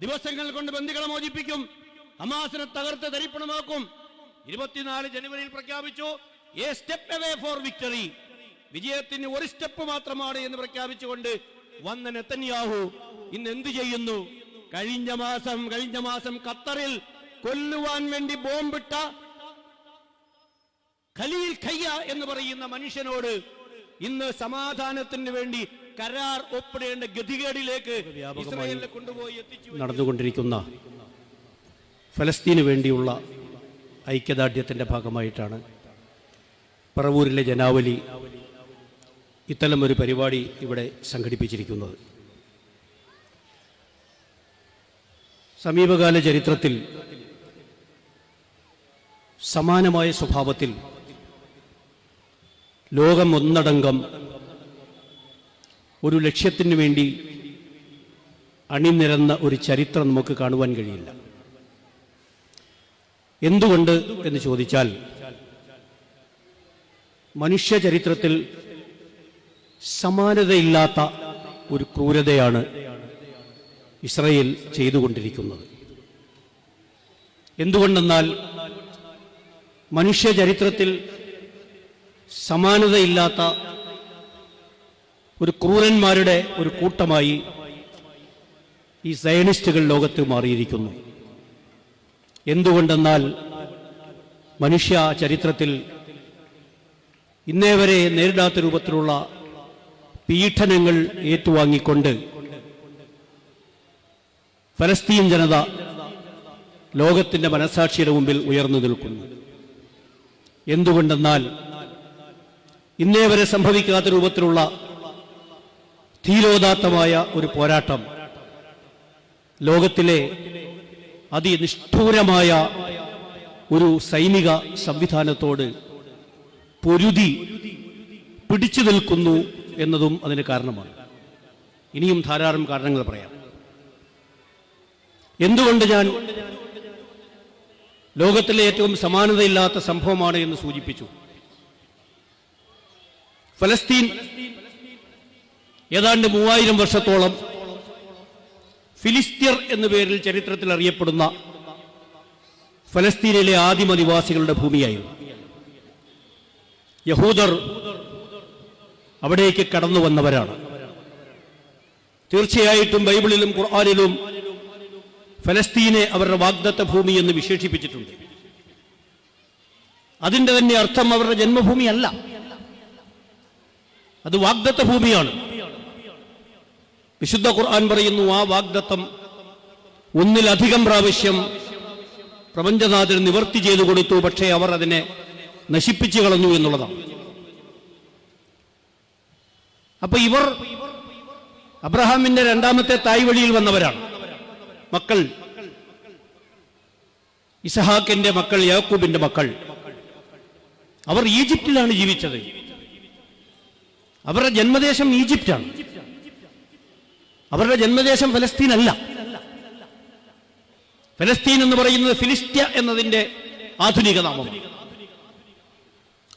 ദിവസങ്ങൾ കൊണ്ട് ബന്ദികളെ മോചിപ്പിക്കും. ഹമാസിനെ തകർത്ത് തരിപ്പണമാക്കും. ഇരുപത്തിനാല് ജനുവരിയിൽ പ്രഖ്യാപിച്ചു a step away for victory വിജയത്തിന് ഒരു സ്റ്റെപ്പ് മാത്രമാണ് എന്ന് പ്രഖ്യാപിച്ചുകൊണ്ട് വന്ന നെത്തന്യാഹു ഇന്ന് എന്ത് ചെയ്യുന്നു? കഴിഞ്ഞ മാസം കഴിഞ്ഞ മാസം ഖത്തറിൽ കൊല്ലുവാൻ വേണ്ടി ബോംബിട്ട ഖലീൽ ഖയ്യ എന്ന് പറയുന്ന മനുഷ്യനോട് ഇന്ന് സമാധാനത്തിന് വേണ്ടി കരാർ ഒപ്പിടേണ്ട ഗതികേടിലേക്ക് ഇസ്രായേലിനെ കൊണ്ടുപോയി എത്തിച്ചു നടന്നുകൊണ്ടിരിക്കുന്ന ഫലസ്തീന് വേണ്ടിയുള്ള ഐക്യദാർഢ്യത്തിന്റെ ഭാഗമായിട്ടാണ് പറവൂരിലെ ജനാവലി ഇത്തരം ഒരു പരിപാടി ഇവിടെ സംഘടിപ്പിച്ചിരിക്കുന്നത്. സമീപകാല ചരിത്രത്തിൽ സമാനമായ സ്വഭാവത്തിൽ ലോകം ഒന്നടങ്കം ഒരു ലക്ഷ്യത്തിന് വേണ്ടി അണിനിരന്ന ഒരു ചരിത്രം നമുക്ക് കാണുവാൻ കഴിയില്ല. എന്തുകൊണ്ട് എന്ന് ചോദിച്ചാൽ മനുഷ്യ ചരിത്രത്തിൽ സമാനതയില്ലാത്ത ഒരു ക്രൂരതയാണ് ഇസ്രയേൽ ചെയ്തുകൊണ്ടിരിക്കുന്നത്. എന്തുകൊണ്ടെന്നാൽ മനുഷ്യ ചരിത്രത്തിൽ സമാനതയില്ലാത്ത ഒരു ക്രൂരന്മാരുടെ ഒരു കൂട്ടമായി ഈ സയനിസ്റ്റുകൾ ലോകത്ത് മാറിയിരിക്കുന്നു. എന്തുകൊണ്ടെന്നാൽ മനുഷ്യ ചരിത്രത്തിൽ ഇന്നേ വരെ നേരിടാത്ത രൂപത്തിലുള്ള പീഡനങ്ങൾ ഏറ്റുവാങ്ങിക്കൊണ്ട് ഫലസ്തീൻ ജനത ലോകത്തിന്റെ മനസാക്ഷിയുടെ മുമ്പിൽ ഉയർന്നു നിൽക്കുന്നു. എന്തുകൊണ്ടെന്നാൽ ഇന്നേ വരെ സംഭവിക്കാത്ത രൂപത്തിലുള്ള ധീരോദാത്തമായ ഒരു പോരാട്ടം. ലോകത്തിലെ അതിനിഷ്ഠൂരമായ ഒരു സൈനിക സംവിധാനത്തോട് പൊരുതി പിടിച്ചു നിൽക്കുന്നു എന്നതും അതിന് കാരണമാണ്. ഇനിയും ധാരാളം കാരണങ്ങൾ പറയാം. എന്തുകൊണ്ട് ഞാൻ ലോകത്തിലെ ഏറ്റവും സമാനതയില്ലാത്ത സംഭവമാണ് എന്ന് സൂചിപ്പിച്ചു? ഫലസ്തീൻ ഏതാണ്ട് മൂവായിരം വർഷത്തോളം ഫിലിസ്തീർ എന്ന പേരിൽ ചരിത്രത്തിൽ അറിയപ്പെടുന്ന ഫലസ്തീനിലെ ആദിമ നിവാസികളുടെ ഭൂമിയായിരുന്നു. യഹൂദർ അവിടേക്ക് കടന്നു വന്നവരാണ്. തീർച്ചയായിട്ടും ബൈബിളിലും ഖുർആാനിലും ഫലസ്തീനെ അവരുടെ വാഗ്ദത്ത ഭൂമി എന്ന് വിശേഷിപ്പിച്ചിട്ടുണ്ട്. അതിന്റെ തന്നെ അർത്ഥം അവരുടെ ജന്മഭൂമിയല്ല. അത് വാഗ്ദത്ത ഭൂമിയാണ്. വിശുദ്ധ ഖുർആൻ പറയുന്നു ആ വാഗ്ദത്തം ഒന്നിലധികം പ്രാവശ്യം പ്രപഞ്ചനാഥൻ നിവർത്തി ചെയ്തു കൊടുത്തു പക്ഷേ അവർ അതിനെ നശിപ്പിച്ചു കളഞ്ഞു എന്നുള്ളതാണ്. അപ്പൊ ഇവർ അബ്രഹാമിന്റെ രണ്ടാമത്തെ തായ് വഴിയിൽ വന്നവരാണ്. മക്കൾ. ഇസഹാക്കിന്റെ മക്കൾ യാക്കൂബിന്റെ മക്കൾ. അവർ ഈജിപ്തിലാണ് ജീവിച്ചത്. അവരുടെ ജന്മദേശം ഈജിപ്റ്റാണ്. അവരുടെ ജന്മദേശം ഫലസ്തീൻ അല്ല ഫലസ്തീൻ എന്ന് പറയുന്നത് ഫിലിസ്ത്യ എന്നതിന്റെ ആധുനിക നാമമാണ്.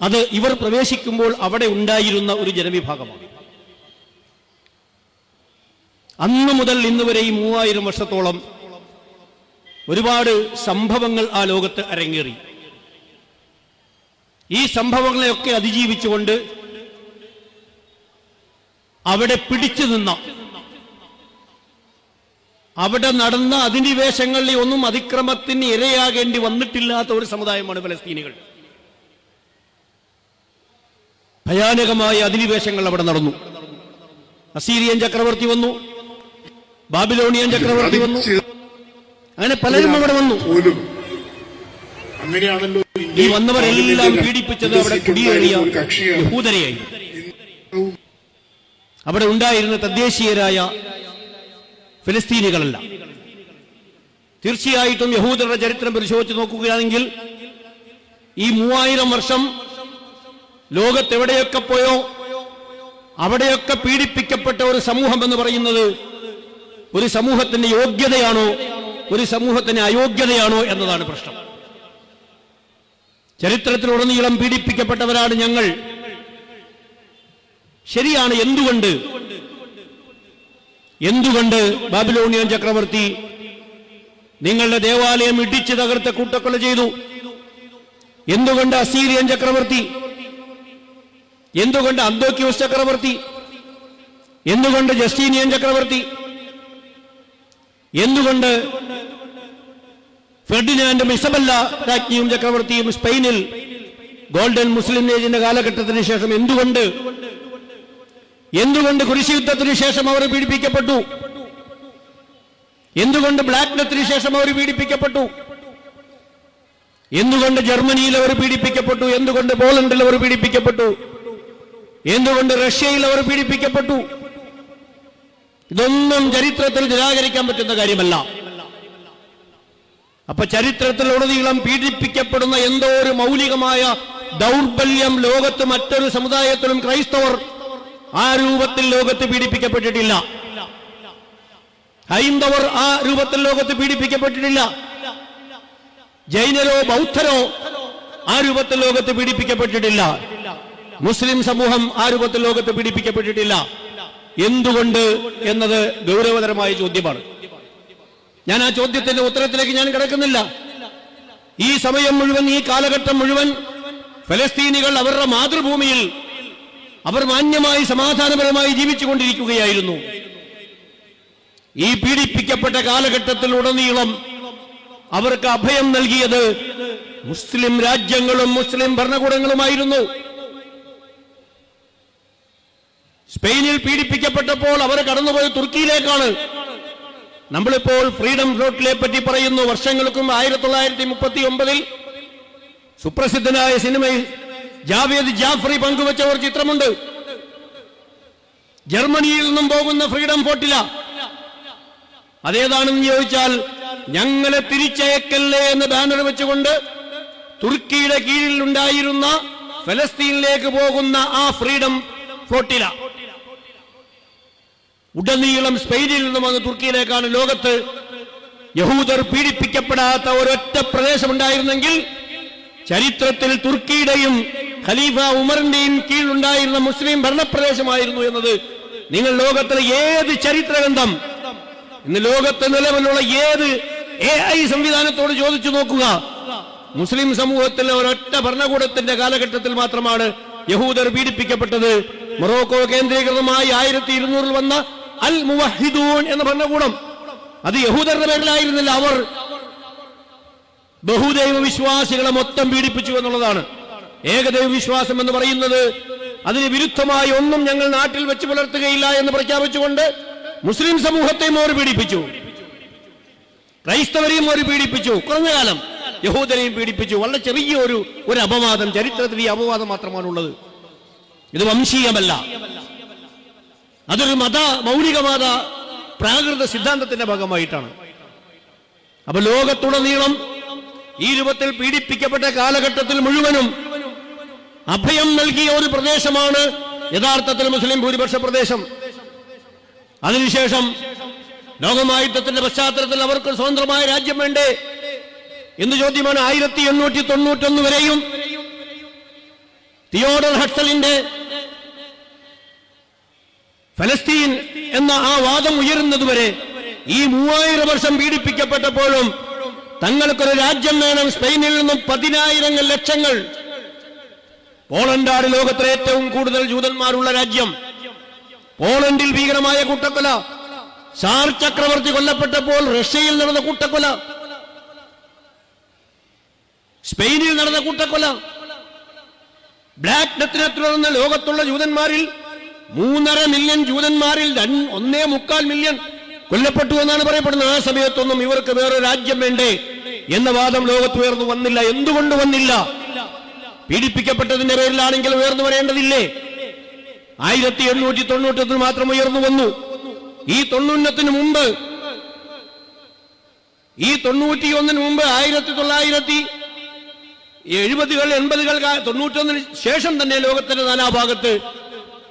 അത് ഇവർ പ്രവേശിക്കുമ്പോൾ അവിടെ ഉണ്ടായിരുന്ന ഒരു ജനവിഭാഗമാണ്. അന്ന് മുതൽ ഇന്ന് വരെ ഈ മൂവായിരം വർഷത്തോളം ഒരുപാട് സംഭവങ്ങൾ ആ ലോകത്ത് അരങ്ങേറി. ഈ സംഭവങ്ങളെയൊക്കെ അതിജീവിച്ചുകൊണ്ട് അവിടെ പിടിച്ചു നിന്ന അവിടെ നടന്ന അധിനിവേശങ്ങളിൽ ഒന്നും അതിക്രമത്തിന് ഇരയാകേണ്ടി വന്നിട്ടില്ലാത്ത ഒരു സമുദായമാണ് ഫലസ്തീനികൾ. ഭയാനകമായ അധിനിവേശങ്ങൾ അവിടെ നടന്നു. അസീരിയൻ ചക്രവർത്തി വന്നു. ബാബിലോണിയൻ ചക്രവർത്തി വന്നു. അങ്ങനെ പലരും അവിടെ വന്നു. അങ്ങനെയാണല്ലോ ഈ വന്നവരെല്ലാം പീഡിപ്പിച്ചത് അവിടെ കുടിയേറിയ യഹൂദരെയായി. അവിടെ ഉണ്ടായിരുന്ന തദ്ദേശീയരായ ഫിലിസ്തീനികളല്ല. തീർച്ചയായിട്ടും യഹൂദരുടെ ചരിത്രം പരിശോധിച്ച് നോക്കുകയാണെങ്കിൽ ഈ മൂവായിരം വർഷം ലോകത്തെവിടെയൊക്കെ പോയോ അവിടെയൊക്കെ പീഡിപ്പിക്കപ്പെട്ട ഒരു സമൂഹം എന്ന് പറയുന്നത് ഒരു സമൂഹത്തിന്റെ യോഗ്യതയാണോ ഒരു സമൂഹത്തിന്റെ അയോഗ്യതയാണോ എന്നതാണ് പ്രശ്നം. ചരിത്രത്തിലുടനീളം പീഡിപ്പിക്കപ്പെട്ടവരാണ് ഞങ്ങൾ. ശരിയാണ് എന്തുകൊണ്ട് എന്തുകൊണ്ട് ബാബിലോണിയൻ ചക്രവർത്തി നിങ്ങളുടെ ദേവാലയം ഇടിച്ചു തകർത്ത് കൂട്ടക്കൊല ചെയ്തു? എന്തുകൊണ്ട് അസീരിയൻ ചക്രവർത്തി? എന്തുകൊണ്ട് അന്തോക്യൂസ് ചക്രവർത്തി? എന്തുകൊണ്ട് ജസ്റ്റീനിയൻ ചക്രവർത്തി? എന്തുകൊണ്ട് ഫെർഡിനാൻഡും ഇസബല്ല രാജ്ഞിയും ചക്രവർത്തിയും സ്പെയിനിൽ ഗോൾഡൻ മുസ്ലിം ഏജിന്റെ കാലഘട്ടത്തിന് ശേഷം എന്തുകൊണ്ട് എന്തുകൊണ്ട് കുരിശി യുദ്ധത്തിന് ശേഷം അവർ പീഡിപ്പിക്കപ്പെട്ടു? എന്തുകൊണ്ട് ബ്ലാക്ക് ഡെത്തിന് ശേഷം അവർ പീഡിപ്പിക്കപ്പെട്ടു? എന്തുകൊണ്ട് ജർമ്മനിയിൽ അവർ പീഡിപ്പിക്കപ്പെട്ടു? എന്തുകൊണ്ട് പോളണ്ടിൽ അവർ പീഡിപ്പിക്കപ്പെട്ടു? എന്തുകൊണ്ട് റഷ്യയിൽ അവർ പീഡിപ്പിക്കപ്പെട്ടു? ഇതൊന്നും ചരിത്രത്തിൽ നിരാകരിക്കാൻ പറ്റുന്ന കാര്യമല്ല. അപ്പൊ ചരിത്രത്തിലുടനീളം പീഡിപ്പിക്കപ്പെടുന്ന എന്തോ ഒരു മൗലികമായ ദൗർബല്യം ലോകത്ത് മറ്റൊരു സമുദായത്തിലും ക്രൈസ്തവർ ആ രൂപത്തിൽ ലോകത്ത് പീഡിപ്പിക്കപ്പെട്ടിട്ടില്ല. ഹൈന്ദവർ ആ രൂപത്തിൽ ലോകത്ത് പീഡിപ്പിക്കപ്പെട്ടിട്ടില്ല. ജൈനരോ ബൗദ്ധരോ ആ രൂപത്തിൽ ലോകത്ത് പീഡിപ്പിക്കപ്പെട്ടിട്ടില്ല. മുസ്ലിം സമൂഹം ആ രൂപത്തിൽ ലോകത്ത് പീഡിപ്പിക്കപ്പെട്ടിട്ടില്ല. എന്തുകൊണ്ട് എന്നത് ഗൗരവതരമായ ചോദ്യമാണ്. ഞാൻ ആ ചോദ്യത്തിന്റെ ഉത്തരത്തിലേക്ക് ഞാൻ കിടക്കുന്നില്ല. ഈ സമയം മുഴുവൻ ഈ കാലഘട്ടം മുഴുവൻ ഫലസ്തീനികൾ അവരുടെ മാതൃഭൂമിയിൽ അവർ മാന്യമായി സമാധാനപരമായി ജീവിച്ചുകൊണ്ടിരിക്കുകയായിരുന്നു. ഈ പീഡിപ്പിക്കപ്പെട്ട കാലഘട്ടത്തിൽ ഉടനീളം അവർക്ക് അഭയം നൽകിയത് മുസ്ലിം രാജ്യങ്ങളും മുസ്ലിം ഭരണകൂടങ്ങളുമായിരുന്നു. സ്പെയിനിൽ പീഡിപ്പിക്കപ്പെട്ടപ്പോൾ അവർ കടന്നുപോയ തുർക്കിയിലേക്കാണ്. നമ്മളിപ്പോൾ ഫ്രീഡം ഫ്ലോട്ടിലെ പറ്റി പറയുന്നു വർഷങ്ങൾക്കും ആയിരത്തി തൊള്ളായിരത്തി മുപ്പത്തി ഒമ്പതിൽ സുപ്രസിദ്ധനായ സിനിമയിൽ ജാവേദ് ജാഫ്രി പങ്കുവച്ച ഒരു ചിത്രമുണ്ട്. ജർമ്മനിയിൽ നിന്നും പോകുന്ന ഫ്രീഡം ഫോർട്ടില. അതേതാണെന്ന് ചോദിച്ചാൽ ഞങ്ങളെ തിരിച്ചയക്കല്ലേ എന്ന് ബാനർ വെച്ചുകൊണ്ട് തുർക്കിയുടെ കീഴിൽ ഉണ്ടായിരുന്ന ഫലസ്തീനിലേക്ക് പോകുന്ന ആ ഫ്രീഡം ഫ്ലോട്ടില ഉടനീളം സ്പെയിനിൽ നിന്നും വന്ന് തുർക്കിയിലേക്കാണ് ലോകത്ത് യഹൂദർ പീഡിപ്പിക്കപ്പെടാത്ത ഒരൊറ്റ പ്രദേശമുണ്ടായിരുന്നെങ്കിൽ ചരിത്രത്തിൽ തുർക്കിയുടെയും ഖലീഫ ഉമറിന്റെയും കീഴിലുണ്ടായിരുന്ന മുസ്ലിം ഭരണപ്രദേശമായിരുന്നു എന്നത് നിങ്ങൾ ലോകത്തിലെ ഏത് ചരിത്രഗ്രന്ഥം? ഇന്ന് ലോകത്തെ നിലവിലുള്ള ഏത് എ ഐ സംവിധാനത്തോട് ചോദിച്ചു നോക്കുക. മുസ്ലിം സമൂഹത്തിലെ ഒരൊറ്റ ഭരണകൂടത്തിന്റെ കാലഘട്ടത്തിൽ മാത്രമാണ് യഹൂദർ പീഡിപ്പിക്കപ്പെട്ടത്. മൊറോക്കോ കേന്ദ്രീകൃതമായി ആയിരത്തി ഇരുന്നൂറിൽ വന്ന അൽ മുവഹിദൂൻ എന്ന ഭരണകൂടം. അത് യഹൂദരുടെ പേരിലായിരുന്നില്ല. അവർ ബഹുദൈവ വിശ്വാസികളെ മൊത്തം പീഡിപ്പിച്ചു എന്നുള്ളതാണ്. ഏകദൈവ വിശ്വാസം എന്ന് പറയുന്നത് അതിന് വിരുദ്ധമായി ഒന്നും ഞങ്ങൾ നാട്ടിൽ വെച്ച് പുലർത്തുകയില്ല എന്ന് പ്രഖ്യാപിച്ചുകൊണ്ട് മുസ്ലിം സമൂഹത്തെ അവർ പീഡിപ്പിച്ചു. ക്രൈസ്തവരെയും അവർ പീഡിപ്പിച്ചു. കുറഞ്ഞ കാലം യഹൂദരെയും പീഡിപ്പിച്ചു. വളരെ ചെറിയ ഒരു ഒരു അപവാദം ചരിത്രത്തിൽ ഈ അപവാദം മാത്രമാണുള്ളത്. ഇത് വംശീയമല്ല. അതൊരു മത മൗലികവാദ പ്രാകൃത സിദ്ധാന്തത്തിന്റെ ഭാഗമായിട്ടാണ്. അപ്പൊ ലോകത്തുടനീളം ഈ രൂപത്തിൽ പീഡിപ്പിക്കപ്പെട്ട കാലഘട്ടത്തിൽ മുഴുവനും അഭയം നൽകിയ ഒരു പ്രദേശമാണ് യഥാർത്ഥത്തിൽ മുസ്ലിം ഭൂരിപക്ഷ പ്രദേശം. അതിനുശേഷം ലോകമായുദ്ധത്തിന്റെ പശ്ചാത്തലത്തിൽ അവർക്ക് സ്വതന്ത്രമായ രാജ്യം വേണ്ടേ? എന്ന് ചോദ്യമാണ് ആയിരത്തി എണ്ണൂറ്റി തൊണ്ണൂറ്റൊന്ന് വരെയും തിയോഡർ ഹട്ടലിന്റെ ഫലസ്തീൻ എന്ന ആ വാദം ഉയരുന്നതുവരെ ഈ മൂവായിരം വർഷം പീഡിപ്പിക്കപ്പെട്ടപ്പോഴും തങ്ങൾക്കൊരു രാജ്യം വേണം. സ്പെയിനിൽ നിന്നും പതിനായിരങ്ങൾ ലക്ഷങ്ങൾ പോളണ്ടാണ് ലോകത്തിലെ ഏറ്റവും കൂടുതൽ ജൂതന്മാരുള്ള രാജ്യം. പോളണ്ടിൽ ഭീകരമായ കൂട്ടക്കൊല. സാർ ചക്രവർത്തി കൊല്ലപ്പെട്ടപ്പോൾ റഷ്യയിൽ നടന്ന കൂട്ടക്കൊല. സ്പെയിനിൽ നടന്ന കൂട്ടക്കൊല. ബ്ലാക്ക് ഡെത്തിനെ തുടർന്ന് ലോകത്തുള്ള ജൂതന്മാരിൽ മൂന്നര മില്യൺ ജൂതന്മാരിൽ ഒന്നേ മുക്കാൽ മില്യൺ കൊല്ലപ്പെട്ടു എന്നാണ് പറയപ്പെടുന്നത്. ആ സമയത്തൊന്നും ഇവർക്ക് വേറെ രാജ്യം വേണ്ടേ എന്ന വാദം ലോകത്ത് ഉയർന്നു വന്നില്ല. എന്തുകൊണ്ട് വന്നില്ല? പീഡിപ്പിക്കപ്പെട്ടതിന്റെ പേരിലാണെങ്കിൽ ഉയർന്നു വരേണ്ടതില്ലേ? ആയിരത്തി എണ്ണൂറ്റി തൊണ്ണൂറ്റൊന്നിൽ മാത്രം ഉയർന്നു വന്നു. ഈ തൊണ്ണൂറ്റത്തിന് മുമ്പ് ഈ തൊണ്ണൂറ്റിയൊന്നിന് മുമ്പ് ആയിരത്തി തൊള്ളായിരത്തി എഴുപതുകൾ എൺപതുകൾ തൊണ്ണൂറ്റൊന്നിന് ശേഷം തന്നെ ലോകത്തിന്റെ നാനാഭാഗത്ത്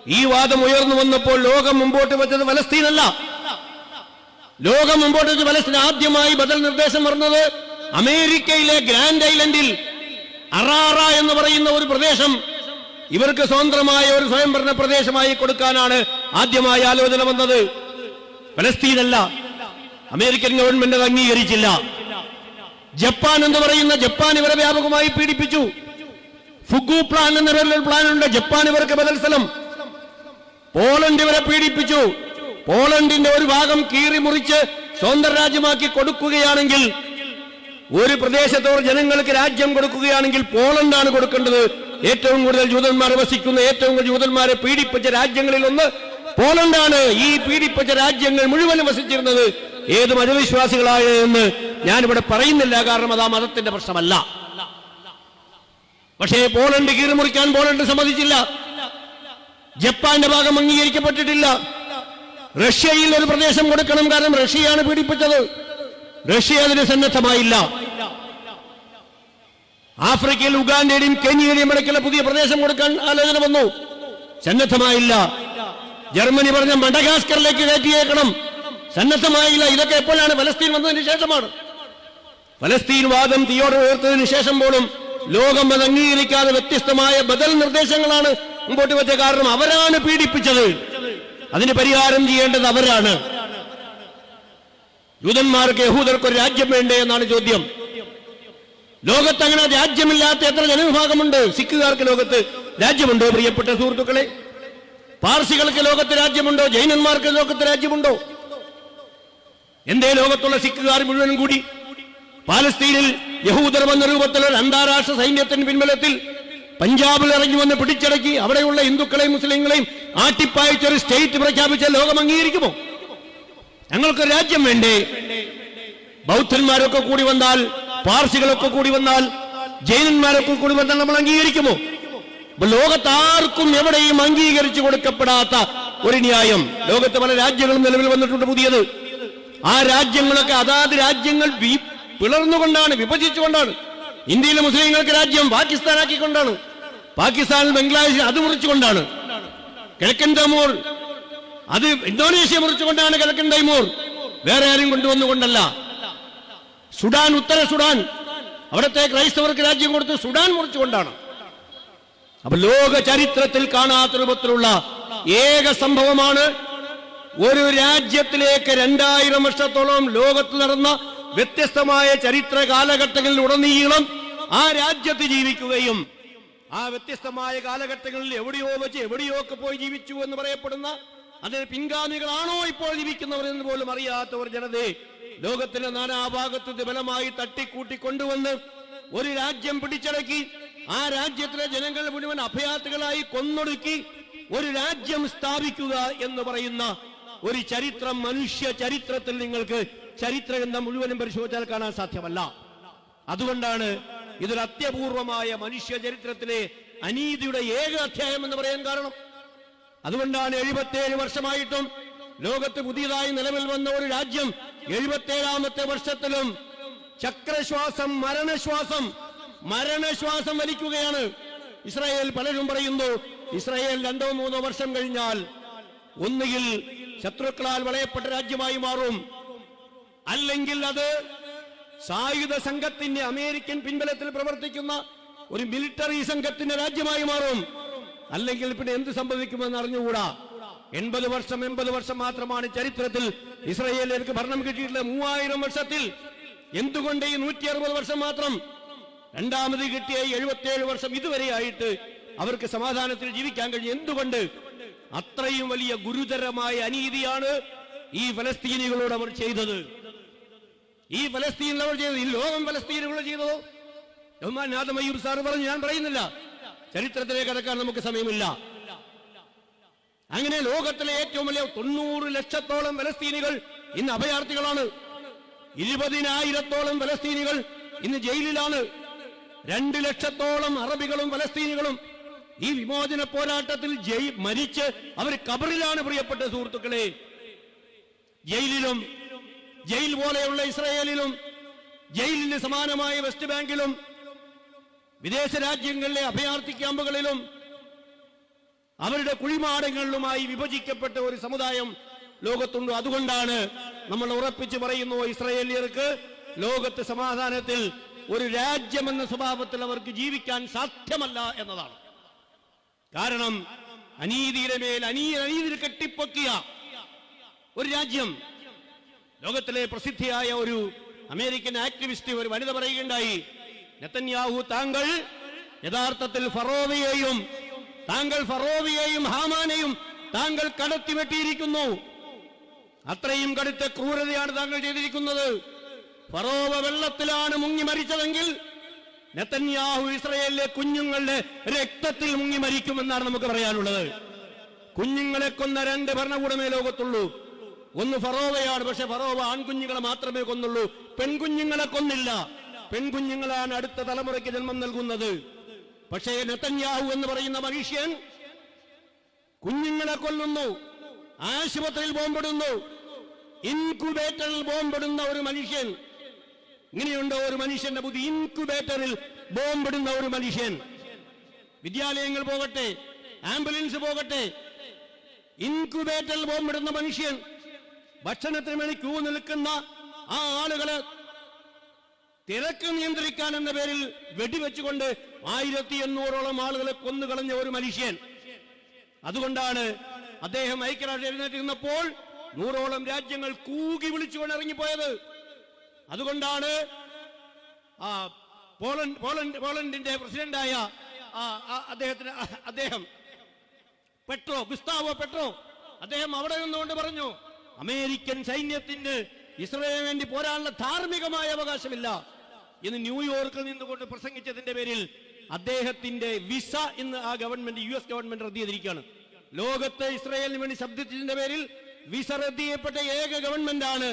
ഈ വാദം ഉയർന്നു വന്നപ്പോൾ ലോകം മുമ്പോട്ട് വെച്ചത് ഫലസ്തീനല്ല. ലോകം മുമ്പോട്ട് വെച്ച് ഫലസ്തീൻ ആദ്യമായി ബദൽ നിർദ്ദേശം പറഞ്ഞത് അമേരിക്കയിലെ ഗ്രാൻഡ് ഐലൻഡിൽ അറാറ എന്ന് പറയുന്ന ഒരു പ്രദേശം ഇവർക്ക് സ്വതന്ത്രമായ ഒരു സ്വയംഭരണ പ്രദേശമായി കൊടുക്കാനാണ് ആദ്യമായി ആലോചന വന്നത്. ഫലസ്തീനല്ല. അമേരിക്കൻ ഗവൺമെന്റ് അത് അംഗീകരിച്ചില്ല. ജപ്പാൻ എന്ന് പറയുന്ന ജപ്പാൻ ഇവരെ വ്യാപകമായി പീഡിപ്പിച്ചു. ഫുഗു പ്ലാൻ എന്ന പ്ലാൻ ഉണ്ട് ജപ്പാൻ ഇവർക്ക് ബദൽ സ്ഥലം പോളണ്ട് ഇവരെ പീഡിപ്പിച്ചു. പോളണ്ടിന്റെ ഒരു ഭാഗം കീറി മുറിച്ച് സ്വന്തം രാജ്യമാക്കി കൊടുക്കുകയാണെങ്കിൽ ഒരു പ്രദേശത്തോർ ജനങ്ങൾക്ക് രാജ്യം കൊടുക്കുകയാണെങ്കിൽ പോളണ്ടാണ് കൊടുക്കേണ്ടത്. ഏറ്റവും കൂടുതൽ ജൂതന്മാർ വസിക്കുന്ന ഏറ്റവും കൂടുതൽ ജൂതന്മാരെ പീഡിപ്പിച്ച രാജ്യങ്ങളിൽ ഒന്ന് പോളണ്ടാണ്. ഈ പീഡിപ്പിച്ച രാജ്യങ്ങൾ മുഴുവനും വസിച്ചിരുന്നത് ഏത് മതവിശ്വാസികളായ എന്ന് ഞാനിവിടെ പറയുന്നില്ല. കാരണം അത് ആ മതത്തിന്റെ പ്രശ്നമല്ല. പക്ഷേ പോളണ്ട് കീറിമുറിക്കാൻ പോളണ്ട് സമ്മതിച്ചില്ല. ജപ്പാന്റെ ഭാഗം അംഗീകരിക്കപ്പെട്ടിട്ടില്ല. റഷ്യയിൽ ഒരു പ്രദേശം കൊടുക്കണം. കാരണം റഷ്യയാണ് പീഡിപ്പിച്ചത്. റഷ്യ അതിന് സന്നദ്ധമായില്ല. ആഫ്രിക്കയിൽ ഉഗാണ്ടയുടെയും കെനിയയുടെയും ഇടയ്ക്കുള്ള പുതിയ പ്രദേശം കൊടുക്കാൻ ആലോചന വന്നു. സന്നദ്ധമായില്ല. ജർമ്മനി പറഞ്ഞ മഡഗാസ്കറിലേക്ക് കയറ്റിയേക്കണം. സന്നദ്ധമായില്ല. ഇതൊക്കെ എപ്പോഴാണ് ഫലസ്തീൻ വന്നതിന് ശേഷമാണ്. ഫലസ്തീൻ വാദം തീയോടെ ഉയർത്തതിനു ശേഷം പോലും ലോകം അത് അംഗീകരിക്കാതെ വ്യത്യസ്തമായ ബദൽ നിർദ്ദേശങ്ങളാണ് മുമ്പോട്ട് വെച്ച കാരണം അവരാണ് പീഡിപ്പിച്ചത്. അതിന് പരിഹാരം ചെയ്യേണ്ടത് അവരാണ്. യൂതന്മാർക്ക് യഹൂദർക്ക് ഒരു രാജ്യം വേണ്ടേ എന്നാണ് ചോദ്യം. ലോകത്ത് അങ്ങനെ രാജ്യമില്ലാത്ത എത്ര ജനവിഭാഗമുണ്ട്? സിഖുകാർക്ക് ലോകത്ത് രാജ്യമുണ്ടോ പ്രിയപ്പെട്ട സുഹൃത്തുക്കളെ? പാർസികൾക്ക് ലോകത്ത് രാജ്യമുണ്ടോ? ജൈനന്മാർക്ക് ലോകത്ത് രാജ്യമുണ്ടോ? എന്തേ ലോകത്തുള്ള സിഖുകാർ മുഴുവൻ കൂടി? പാലസ്തീനിൽ യഹൂദർ എന്ന രൂപത്തിലുള്ള അന്താരാഷ്ട്ര സൈന്യത്തിന് പിൻബലത്തിൽ പഞ്ചാബിൽ ഇറങ്ങി വന്ന് പിടിച്ചടക്കി അവിടെയുള്ള ഹിന്ദുക്കളെയും മുസ്ലിങ്ങളെയും ആട്ടിപ്പായിച്ച ഒരു സ്റ്റേറ്റ് പ്രഖ്യാപിച്ച ലോകം അംഗീകരിക്കുമോ? ഞങ്ങൾക്ക് രാജ്യം വേണ്ടേ? ബൗദ്ധന്മാരൊക്കെ കൂടി വന്നാൽ പാർസികളൊക്കെ കൂടി വന്നാൽ ജൈനന്മാരൊക്കെ കൂടി വന്നാൽ നമ്മൾ അംഗീകരിക്കുമോ? ലോകത്താർക്കും എവിടെയും അംഗീകരിച്ചു കൊടുക്കപ്പെടാത്ത ഒരു ന്യായം. ലോകത്ത് പല രാജ്യങ്ങളും നിലവിൽ വന്നിട്ടുണ്ട് പുതിയത്. ആ രാജ്യങ്ങളൊക്കെ അതാത് രാജ്യങ്ങൾ പിളർന്നുകൊണ്ടാണ് വിഭജിച്ചുകൊണ്ടാണ്. ഇന്ത്യയിലെ മുസ്ലിങ്ങൾക്ക് രാജ്യം പാകിസ്ഥാനാക്കിക്കൊണ്ടാണ്. പാകിസ്ഥാനിൽ ബംഗ്ലാദേശിൽ അത് മുറിച്ചുകൊണ്ടാണ്. കിഴക്കൻ തൈമൂർ അത് ഇന്തോനേഷ്യ മുറിച്ചുകൊണ്ടാണ് കിഴക്കൻ തൈമൂർ. വേറെ ആരും കൊണ്ടുവന്നുകൊണ്ടല്ല. സുഡാൻ ഉത്തര സുഡാൻ. അവിടത്തെ ക്രൈസ്തവർക്ക് രാജ്യം കൊടുത്ത് സുഡാൻ മുറിച്ചുകൊണ്ടാണ്. അപ്പൊ ലോക ചരിത്രത്തിൽ കാണാത്ത രൂപത്തിലുള്ള ഏക സംഭവമാണ് ഒരു രാജ്യത്തിലേക്ക് രണ്ടായിരം വർഷത്തോളം ലോകത്ത് നടന്ന വ്യത്യസ്തമായ ചരിത്ര കാലഘട്ടങ്ങളിൽ ഉടനീളം ആ രാജ്യത്ത് ജീവിക്കുകയും ആ വ്യത്യസ്തമായ കാലഘട്ടങ്ങളിൽ എവിടെയോ വെച്ച് എവിടെയോ ഒക്കെ പോയി ജീവിച്ചു എന്ന് പറയപ്പെടുന്ന അതിന് പിൻഗാമികളാണോ ഇപ്പോൾ ജീവിക്കുന്നവർ എന്ന് പോലും അറിയാത്ത ഒരു ജനതയെ ലോകത്തിന്റെ നാനാഭാഗത്ത് ബലമായി തട്ടിക്കൂട്ടി കൊണ്ടുവന്ന് ഒരു രാജ്യം പിടിച്ചടക്കി ആ രാജ്യത്തിലെ ജനങ്ങൾ മുഴുവൻ അഭയാർത്ഥികളായി കൊന്നൊടുക്കി ഒരു രാജ്യം സ്ഥാപിക്കുക എന്ന് പറയുന്ന ഒരു ചരിത്രം മനുഷ്യ ചരിത്രത്തിൽ നിങ്ങൾക്ക് ചരിത്രഗ്രന്ഥം മുഴുവനും പരിശോധിച്ചാൽ കാണാൻ സാധ്യമല്ല. അതുകൊണ്ടാണ് ഇതൊരു അത്യപൂർവമായ മനുഷ്യ ചരിത്രത്തിലെ അനീതിയുടെ ഏക അധ്യായം എന്ന് പറയാൻ കാരണം. അതുകൊണ്ടാണ് എഴുപത്തേഴ് വർഷമായിട്ടും ലോകത്ത് പുതിയതായി നിലവിൽ വന്ന ഒരു രാജ്യം എഴുപത്തേഴാമത്തെ വർഷത്തിലും ചക്രശ്വാസം മരണശ്വാസം മരണശ്വാസം വലിക്കുകയാണ്. ഇസ്രായേൽ പലരും പറയുന്നു ഇസ്രായേൽ രണ്ടോ മൂന്നോ വർഷം കഴിഞ്ഞാൽ ഒന്നുകിൽ ശത്രുക്കളാൽ വളയപ്പെട്ട രാജ്യമായി മാറും. അല്ലെങ്കിൽ അത് സായുധ സംഘത്തിന്റെ അമേരിക്കൻ പിൻബലത്തിൽ പ്രവർത്തിക്കുന്ന ഒരു മിലിറ്ററി സംഘത്തിന്റെ രാജ്യമായി മാറും. അല്ലെങ്കിൽ പിന്നെ എന്ത് സംഭവിക്കുമെന്ന് അറിഞ്ഞുകൂടാ? എൺപത് വർഷം എൺപത് വർഷം മാത്രമാണ് ചരിത്രത്തിൽ ഇസ്രയേലിലേക്ക് ഭരണം കിട്ടിയിട്ടുള്ള മൂവായിരം വർഷത്തിൽ. എന്തുകൊണ്ട് ഈ നൂറ്റി അറുപത് വർഷം മാത്രം? രണ്ടാമത് കിട്ടിയ എഴുപത്തിയേഴ് വർഷം ഇതുവരെ ആയിട്ട് അവർക്ക് സമാധാനത്തിൽ ജീവിക്കാൻ കഴിഞ്ഞു എന്തുകൊണ്ട്? അത്രയും വലിയ ഗുരുതരമായ അനീതിയാണ് ഈ ഫലസ്തീനികളോട് അവർ ചെയ്തത്. ഈ ഫലസ്തീനിൽ അവർ ചെയ്തത് ഈ ലോകം ഫലസ്തീനുകൾ ചെയ്തതോ? ബഹുമാൻ നാഥമയൂർ സാർ പറഞ്ഞു ഞാൻ പറയുന്നില്ല. ചരിത്രത്തിലേക്ക് കിടക്കാൻ നമുക്ക് സമയമില്ല. അങ്ങനെ ലോകത്തിലെ ഏറ്റവും വലിയ തൊണ്ണൂറ് ലക്ഷത്തോളം ഫലസ്തീനികൾ ഇന്ന് അഭയാർത്ഥികളാണ്. ഇരുപതിനായിരത്തോളം ഫലസ്തീനികൾ ഇന്ന് ജയിലിലാണ്. രണ്ട് ലക്ഷത്തോളം അറബികളും ഫലസ്തീനികളും ഈ വിമോചന പോരാട്ടത്തിൽ ജയി മരിച്ച് അവർ കബറിലാണ് പ്രിയപ്പെട്ട സുഹൃത്തുക്കളെ. ജയിലിലും ജയിൽ പോലെയുള്ള ഇസ്രയേലിലും ജയിലിന് സമാനമായ വെസ്റ്റ് ബാങ്കിലും വിദേശ രാജ്യങ്ങളിലെ അഭയാർത്ഥി ക്യാമ്പുകളിലും അവരുടെ കുഴിമാടങ്ങളിലുമായി വിഭജിക്കപ്പെട്ട ഒരു സമുദായം ലോകത്തുണ്ട്. അതുകൊണ്ടാണ് നമ്മൾ ഉറപ്പിച്ച് പറയുന്നു ഇസ്രയേലിയർക്ക് ലോകത്ത് സമാധാനത്തിൽ ഒരു രാജ്യമെന്ന സ്വഭാവത്തിൽ അവർക്ക് ജീവിക്കാൻ സാധ്യമല്ല എന്നതാണ്. കാരണം അനീതിയുടെ മേൽ അനീ അനീതിയിൽ കെട്ടിപ്പൊക്കിയ ഒരു രാജ്യം ലോകത്തിലെ പ്രസിദ്ധിയായ ഒരു അമേരിക്കൻ ആക്ടിവിസ്റ്റ് ഒരു വനിത പറയുകയുണ്ടായി നെത്തന്യാഹു താങ്കൾ യഥാർത്ഥത്തിൽ ഫറോവിയെയും താങ്കൾ ഫറോവിയെയും ഹാമാനെയും താങ്കൾ കടത്തി വെട്ടിയിരിക്കുന്നു അത്രയും കടുത്ത ക്രൂരതയാണ് താങ്കൾ ചെയ്തിരിക്കുന്നത്. ഫറോവ വെള്ളത്തിലാണ് മുങ്ങി മരിച്ചതെങ്കിൽ നെത്തന്യാഹു ഇസ്രയേലിലെ കുഞ്ഞുങ്ങളുടെ രക്തത്തിൽ മുങ്ങി മരിക്കുമെന്നാണ് നമുക്ക് പറയാനുള്ളത്. കുഞ്ഞുങ്ങളെ കൊന്ന രണ്ട് ഭരണകൂടമേ ലോകത്തുള്ളൂ. ഒന്ന് ഫറോവയാണ് പക്ഷെ ഫറോവ ആൺകുഞ്ഞുങ്ങളെ മാത്രമേ കൊന്നുള്ളൂ. പെൺകുഞ്ഞുങ്ങളെ കൊന്നില്ല. പെൺകുഞ്ഞുങ്ങളാണ് അടുത്ത തലമുറയ്ക്ക് ജന്മം നൽകുന്നത്. പക്ഷേ നെത്തന്യാഹു എന്ന് പറയുന്ന മനുഷ്യൻ കുഞ്ഞുങ്ങളെ കൊല്ലുന്നു ആശുപത്രിയിൽ ബോംബിടുന്നു ഇൻക്യുബേറ്ററിൽ ബോംബിടുന്ന ഒരു മനുഷ്യൻ. ഇങ്ങനെയുണ്ടോ ഒരു മനുഷ്യന്റെ ബുദ്ധി? ഇൻക്യുബേറ്ററിൽ ബോംബിടുന്ന ഒരു മനുഷ്യൻ. വിദ്യാലയങ്ങൾ പോകട്ടെ ആംബുലൻസ് പോകട്ടെ ഇൻക്യുബേറ്ററിൽ ബോംബിടുന്ന മനുഷ്യൻ. ഭക്ഷണത്തിന് വേണ്ടി ക്യൂ നിൽക്കുന്ന ആ ആളുകളെ തിരക്ക് നിയന്ത്രിക്കാൻ എന്ന പേരിൽ വെടിവെച്ചുകൊണ്ട് ആയിരത്തി എണ്ണൂറോളം ആളുകളെ കൊന്നുകളഞ്ഞ ഒരു മനുഷ്യൻ. അതുകൊണ്ടാണ് അദ്ദേഹം ഐക്യരാഷ്ട്ര എഴുന്നേറ്റിരുന്നപ്പോൾ നൂറോളം രാജ്യങ്ങൾ കൂകി വിളിച്ചുകൊണ്ട് ഇറങ്ങിപ്പോയത്. അതുകൊണ്ടാണ് ആ പോളണ്ട് പോളണ്ട് പോളണ്ടിന്റെ പ്രസിഡന്റായ അദ്ദേഹത്തിന് അദ്ദേഹം പെട്രോ ഗുസ്താവോ പെട്രോ അദ്ദേഹം അവിടെ നിന്നുകൊണ്ട് പറഞ്ഞു അമേരിക്കൻ സൈന്യത്തിന് ഇസ്രയേലിന് വേണ്ടി പോരാനുള്ള ധാർമ്മികമായ അവകാശമില്ല എന്ന് ന്യൂയോർക്കിൽ നിന്നുകൊണ്ട് പ്രസംഗിച്ചതിന്റെ പേരിൽ അദ്ദേഹത്തിന്റെ വിസ ഇന്ന് ആ ഗവൺമെന്റ് യു എസ് ഗവൺമെന്റ് റദ്ദ് ചെയ്തിരിക്കുകയാണ്. ലോകത്തെ ഇസ്രയേലിന് വേണ്ടി ശബ്ദിച്ചതിന്റെ പേരിൽ വിസ റദ്ദ് ചെയ്യപ്പെട്ട ഏക ഗവൺമെന്റ് ആണ്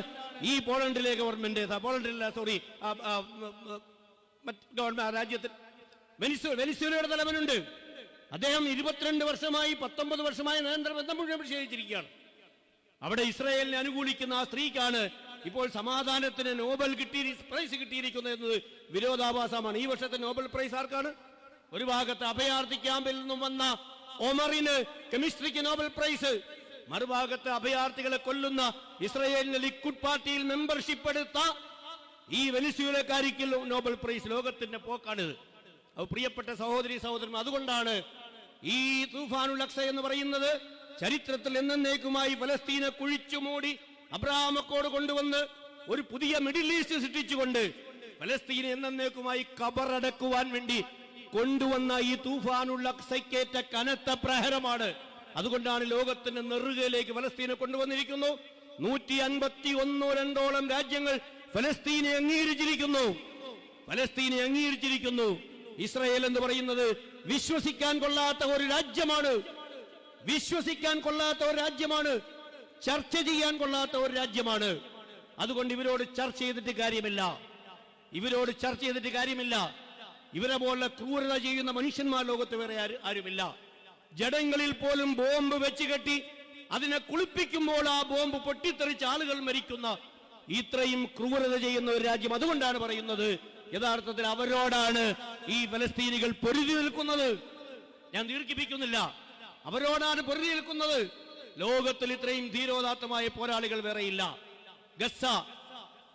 ഈ പോളണ്ടിലെ ഗവൺമെന്റ് പോളണ്ടിലെ സോറി മറ്റ് ഗവൺമെന്റ് രാജ്യത്തിൽ വെനിസു വെനിസ്വേലയുടെ തലവനുണ്ട്. അദ്ദേഹം ഇരുപത്തിരണ്ട് വർഷമായി പത്തൊമ്പത് വർഷമായി നരേന്ദ്ര ബന്ധം മുഴുവൻ നിഷേധിച്ചിരിക്കുകയാണ് അവിടെ ഇസ്രായേലിനെ അനുകൂലിക്കുന്ന ആ സ്ത്രീക്കാണ് ഇപ്പോൾ സമാധാനത്തിന് നോബൽ കിട്ടി പ്രൈസ് കിട്ടിയിരിക്കുന്നത് എന്നത് വിരോധാഭാസമാണ്. ഈ വർഷത്തെ നോബൽ പ്രൈസ് ആർക്കാണ്? ഒരു ഭാഗത്ത് അഭയാർത്ഥി ക്യാമ്പിൽ നിന്നും വന്ന ഒമറിന് കെമിസ്ട്രിക്ക് നോബൽ പ്രൈസ്. മറുഭാഗത്ത് അഭയാർത്ഥികളെ കൊല്ലുന്ന ഇസ്രയേലിന്റെ ലിക്വിഡ് പാർട്ടിയിൽ മെമ്പർഷിപ്പ് എടുത്ത ഈ വെനിസ്യൂലക്കാരിക്ക് നോബൽ പ്രൈസ് ലോകത്തിന്റെ പോക്കാണിത് പ്രിയപ്പെട്ട സഹോദരി സഹോദരൻ അതുകൊണ്ടാണ് ഈ തൂഫാനുൽ അക്സ എന്ന് പറയുന്നത് ചരിത്രത്തിൽ എന്നേക്കുമായി ഫലസ്തീനെ കുഴിച്ചു മൂടി അബ്രാഹമക്കോട് കൊണ്ടുവന്ന് ഒരു പുതിയ മിഡിൽ ഈസ്റ്റ് സൃഷ്ടിച്ചുകൊണ്ട് ഫലസ്തീനെ എന്നേക്കുമായി കബറടക്കുവാൻ വേണ്ടി കൊണ്ടുവന്ന ഈ തൂഫാനുള്ള സൈക്കേറ്റ കനത്ത പ്രഹരമാണ്. അതുകൊണ്ടാണ് ലോകത്തിന്റെ നെറുകയിലേക്ക് ഫലസ്തീനെ കൊണ്ടുവന്നിരിക്കുന്നു. നൂറ്റി അൻപത്തി ഒന്നോ രണ്ടോളം രാജ്യങ്ങൾ ഫലസ്തീനെ അംഗീകരിച്ചിരിക്കുന്നു. ഫലസ്തീനെ അംഗീകരിച്ചിരിക്കുന്നു. ഇസ്രയേൽ എന്ന് പറയുന്നത് വിശ്വസിക്കാൻ കൊള്ളാത്ത ഒരു രാജ്യമാണ്. വിശ്വസിക്കാൻ കൊള്ളാത്ത ഒരു രാജ്യമാണ്. ചർച്ച ചെയ്യാൻ കൊള്ളാത്ത ഒരു രാജ്യമാണ്. അതുകൊണ്ട് ഇവരോട് ചർച്ച ചെയ്തിട്ട് കാര്യമില്ല. ഇവരോട് ചർച്ച ചെയ്തിട്ട് കാര്യമില്ല. ഇവരെ പോലെ ക്രൂരത ചെയ്യുന്ന മനുഷ്യന്മാർ ലോകത്ത് വേറെ ആര്- ആരുമില്ല. ജഡങ്ങളിൽ പോലും ബോംബ് വെച്ച് കെട്ടി അതിനെ കുളിപ്പിക്കുമ്പോൾ ആ ബോംബ് പൊട്ടിത്തെറിച്ച് ആളുകൾ മരിക്കുന്ന ഇത്രയും ക്രൂരത ചെയ്യുന്ന ഒരു രാജ്യം അതുകൊണ്ടാണ് പറയുന്നത്. യഥാർത്ഥത്തിൽ അവരോടാണ് ഈ ഫലസ്തീനികൾ പൊരുതി നിൽക്കുന്നത്. ഞാൻ ദീർഘിപ്പിക്കുന്നില്ല. അവരോടാണ് പൊരുതി നിൽക്കുന്നത്. ലോകത്തിൽ ഇത്രയും ധീരോദാത്തമായ പോരാളികൾ വേറെയില്ല. ഗസ്സ.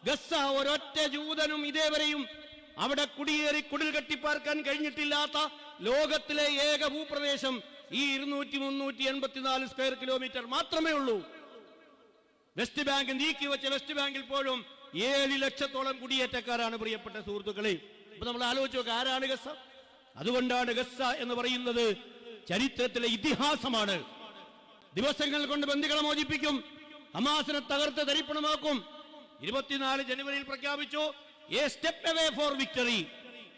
ഗസ്സ ഒരൊറ്റ ജൂതനും ഇതേവരെയും അവിടെ കുടിയേറി കുടിൽ കെട്ടിപ്പാർക്കാൻ കഴിഞ്ഞിട്ടില്ലാത്ത ലോകത്തിലെ ഏക ഭൂപ്രദേശം ഈ ഇരുന്നൂറ്റി മുന്നൂറ്റി എൺപത്തിനാല് സ്ക്വയർ കിലോമീറ്റർ മാത്രമേ ഉള്ളൂ. വെസ്റ്റ് ബാങ്ക് നീക്കി വെച്ച വെസ്റ്റ് ബാങ്കിൽ പോലും ഏഴ് ലക്ഷത്തോളം കുടിയേറ്റക്കാരാണ് പ്രിയപ്പെട്ട സുഹൃത്തുക്കളെ. ഇപ്പൊ നമ്മൾ ആലോചിച്ച് നോക്കുക ആരാണ് ഗസ്സ? അതുകൊണ്ടാണ് ഗസ്സ എന്ന് പറയുന്നത് ചരിത്രത്തിലെ ഇതിഹാസമാണ്. ദിവസങ്ങൾ കൊണ്ട് ബന്ദികളെ മോചിപ്പിക്കും. ഹമാസിനെ തകർത്ത് തരിപ്പണമാക്കും. ഇരുപത്തിനാല് ജനുവരിയിൽ പ്രഖ്യാപിച്ചു a step away for victory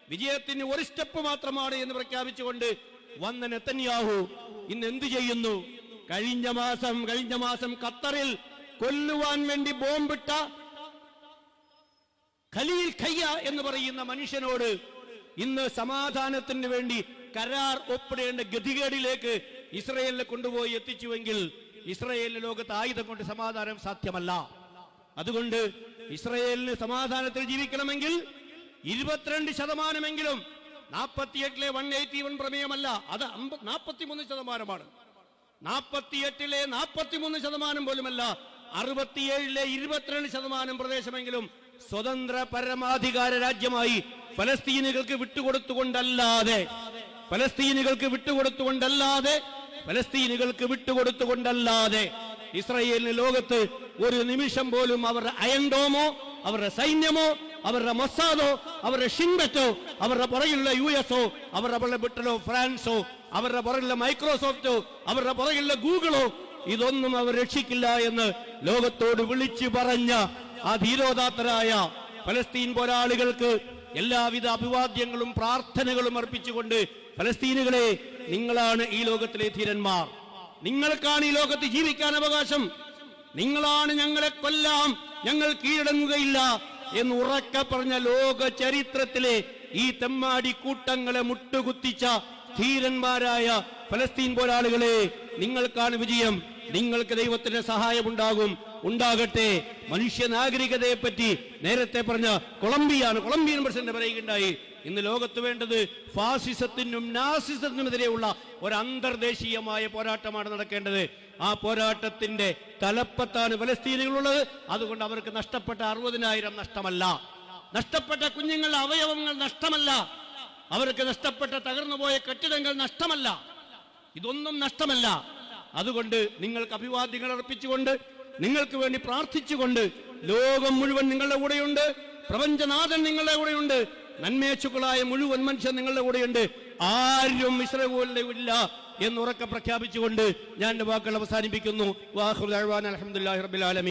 വിജയത്തിന് ഒരു സ്റ്റെപ്പ് മാത്രമാണ് എന്ന് പ്രഖ്യാപിച്ചുകൊണ്ട് വന്ന നെത്തന്യാഹു ഇന്ന് എന്ത് ചെയ്യുന്നു? കഴിഞ്ഞ മാസം കഴിഞ്ഞ മാസം ഖത്തറിൽ കൊല്ലുവാൻ വേണ്ടി ബോംബിട്ട ഖലീൽ ഖയ്യ എന്ന് പറയുന്ന മനുഷ്യനോട് ഇന്ന് സമാധാനത്തിന് വേണ്ടി കരാർ ഒപ്പിടേണ്ട ഗതികേടിലേക്ക് ഇസ്രയേലിനെ കൊണ്ടുപോയി എത്തിച്ചുവെങ്കിൽ ഇസ്രയേലിന് ലോകത്ത് ആയുധം കൊണ്ട് സമാധാനം സാധ്യമല്ല. അതുകൊണ്ട് ഇസ്രയേലിന് സമാധാനത്തിൽ ജീവിക്കണമെങ്കിൽ ഇരുപത്തിരണ്ട് ശതമാനമെങ്കിലും നാൽപ്പത്തിയെട്ടിലെ വൺ എയ്റ്റി വൺ പ്രമേയമല്ല അത് നാൽപ്പത്തിമൂന്ന് ശതമാനമാണ്. നാൽപ്പത്തിയെട്ടിലെ നാൽപ്പത്തിമൂന്ന് ശതമാനം പോലുമല്ല അറുപത്തിയേഴിലെ ഇരുപത്തിരണ്ട് ശതമാനം പ്രദേശമെങ്കിലും സ്വതന്ത്ര പരമാധികാര രാജ്യമായി ഫലസ്തീനുകൾക്ക് വിട്ടുകൊടുത്തുകൊണ്ടല്ലാതെ ഫലസ്തീനുകൾക്ക് വിട്ടുകൊടുത്തുകൊണ്ടല്ലാതെ ഫലസ്തീനുകൾക്ക് വിട്ടുകൊടുത്തുകൊണ്ടല്ലാതെ ഇസ്രയേലിന് ലോകത്ത് ഒരു നിമിഷം പോലും അവരുടെ അയൻഡോമോ അവരുടെ സൈന്യമോ അവരുടെ മൊസാദോ അവരുടെ ഷിൻബറ്റോ അവരുടെ പുറകിലുള്ള യു എസോ അവരുടെ ബ്രിട്ടനോ ഫ്രാൻസോ അവരുടെ പുറകിലുള്ള മൈക്രോസോഫ്റ്റോ അവരുടെ പുറകിലുള്ള ഗൂഗിളോ ഇതൊന്നും അവർ രക്ഷിക്കില്ല എന്ന് ലോകത്തോട് വിളിച്ചു പറഞ്ഞ ആ ധീരോദാത്തരായ ഫലസ്തീൻ പോരാളികൾക്ക് എല്ലാവിധ അഭിവാദ്യങ്ങളും പ്രാർത്ഥനകളും അർപ്പിച്ചുകൊണ്ട് ഫലസ്തീനുകളെ നിങ്ങളാണ് ഈ ലോകത്തിലെ ധീരന്മാർ. നിങ്ങൾക്കാണ് ഈ ലോകത്ത് ജീവിക്കാൻ അവകാശം. നിങ്ങളാണ് ഞങ്ങളെ കൊല്ലാം. ഞങ്ങൾ കീഴടങ്ങുകയില്ല എന്ന് ഉറക്കെ പറഞ്ഞ ലോക ചരിത്രത്തിലെ ഈ തെമ്മാടി കൂട്ടങ്ങളെ മുട്ടുകുത്തിച്ച ധീരന്മാരായ ഫലസ്തീൻ പോരാളികളെ നിങ്ങൾക്കാണ് വിജയം. നിങ്ങൾക്ക് ദൈവത്തിന്റെ സഹായമുണ്ടാകും. ഉണ്ടാകട്ടെ. മനുഷ്യ നാഗരികതയെ പറ്റി നേരത്തെ പറഞ്ഞ കൊളംബിയാണ്. കൊളംബിയൻ പ്രസിഡന്റ് പറയുകയുണ്ടായി. ഇന്ന് ലോകത്ത് വേണ്ടത് ഫാസിസത്തിനും നാസിസത്തിനുമെതിരെയുള്ള ഒരു അന്തർദേശീയമായ പോരാട്ടമാണ് നടക്കേണ്ടത്. ആ പോരാട്ടത്തിന്റെ തലപ്പത്താണ് ഫലസ്തീനുകളുള്ളത്. അതുകൊണ്ട് അവർക്ക് നഷ്ടപ്പെട്ട അറുപതിനായിരം നഷ്ടമല്ല. നഷ്ടപ്പെട്ട കുഞ്ഞുങ്ങളുടെ അവയവങ്ങൾ നഷ്ടമല്ല. അവർക്ക് നഷ്ടപ്പെട്ട തകർന്നുപോയ കെട്ടിടങ്ങൾ നഷ്ടമല്ല. ഇതൊന്നും നഷ്ടമല്ല. അതുകൊണ്ട് നിങ്ങൾക്ക് അഭിവാദ്യങ്ങൾ അർപ്പിച്ചുകൊണ്ട് നിങ്ങൾക്ക് വേണ്ടി പ്രാർത്ഥിച്ചുകൊണ്ട് ലോകം മുഴുവൻ നിങ്ങളുടെ കൂടെയുണ്ട്. പ്രപഞ്ചനാഥൻ നിങ്ങളുടെ കൂടെയുണ്ട്. നന്മേച്ചുക്കളായ മുഴുവൻ മനുഷ്യൻ നിങ്ങളുടെ കൂടെയുണ്ട്. ആരും ഇസ്രകൂലില്ല എന്ന് ഉറക്കെ പ്രഖ്യാപിച്ചുകൊണ്ട് ഞാൻ വാക്കുകൾ അവസാനിപ്പിക്കുന്നു. വാഹുദാൻ അലഹമുല്ലാ റബിലാലമി